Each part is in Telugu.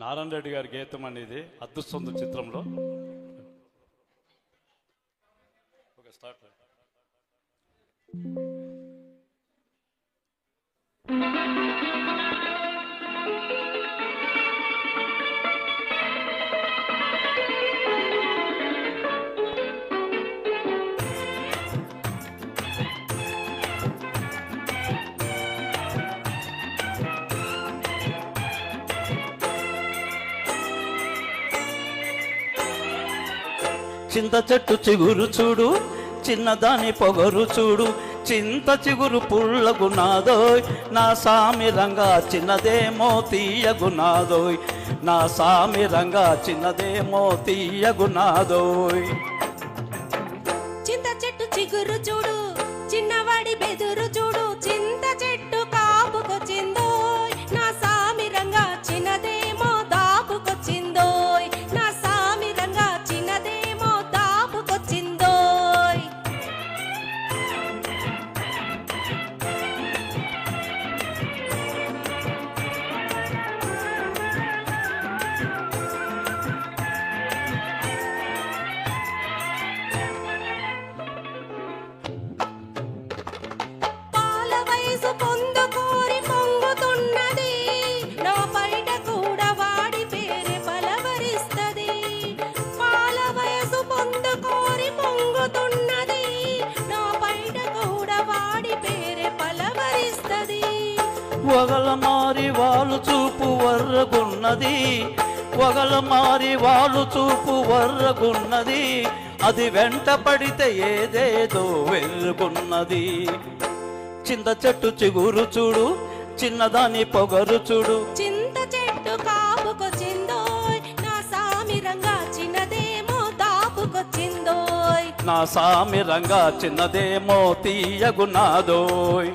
నారాయణ రెడ్డి గారి గీతం అనేది అదృష్టం చిత్రంలో. Okay start. చింత చెట్టు చిగురు చూడు చిన్నదాని పొగరు చూడు. చింత చిగురు పుల్లగునాదోయ్ నా సామి రంగా చిన్నదేమో తీయగునాదోయ్. నా సామి రంగా చిన్నదేమో తీయగునాదోయ్. చింత చెట్టు చిగురు చూడు చిన్నవాడి బెదురు చూడు. పొంగుతున్నది నా బయట కూడా వాడి పేరే పలవరిస్తది. మారి వాళ్ళు చూపు వర్రగున్నది మారి వాళ్ళు చూపు వర్రగున్నది అది వెంట పడితే ఏదేదో వెలుగున్నది చింత చెట్టు చిగురు చూడు చిన్నదాని పొగరు చూడు. చింత నా సామి రంగా చిన్నదేమో తీయగునాదోయ్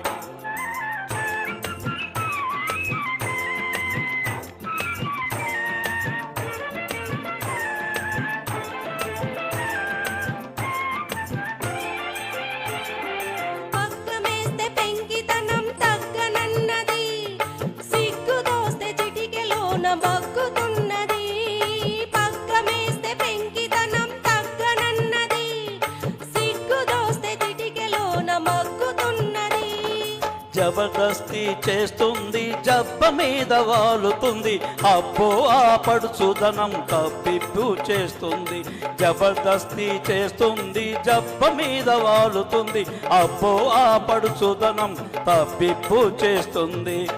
జబర్దస్తి చేస్తుంది జబ్బ మీద వాలుతుంది. అబ్బో ఆ పడుచుదనం తప్పిప్పు చేస్తుంది. జబర్దస్తి చేస్తుంది జబ్బ మీద వాలుతుంది. అబ్బో ఆ పడుచుదనం తప్పిప్పు చేస్తుంది.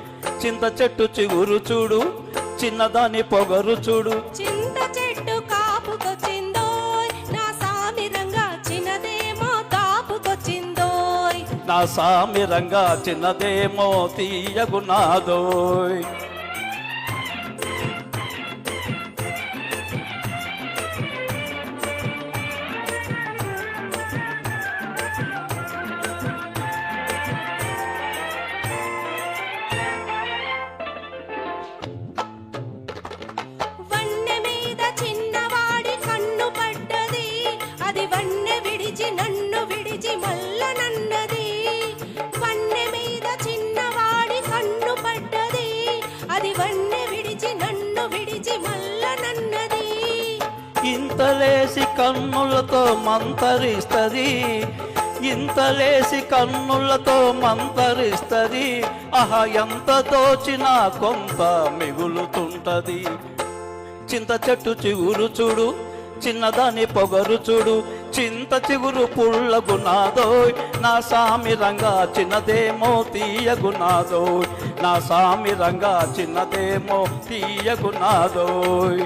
చింత చెట్టు చిగురు చూడు చిన్నదాని పొగరు చూడు. చింత దాపుకొచ్చిందోయ్ సామి రంగా చిన్నదేమో తీయగునాదోయ్ విడిచి నన్ను విడిచి మల్లనన్నది. ఇంతలేసి కన్నులతో మంతరిస్తది. ఇంతలేసి కన్నులతో మంతరిస్తది. ఆహా ఎంత దోచినా కొంత మిగులుతుంటది. చింత చెట్టు చిగురు చూడు చిన్నదాని పొగరు చూడు చింత చిగురు పుల్లగునాదోయ్ నా సామి రంగా చిన్నదేమో తీయగునాదోయ్. నా సామి రంగా చిన్నదేమో తీయగునాదోయ్.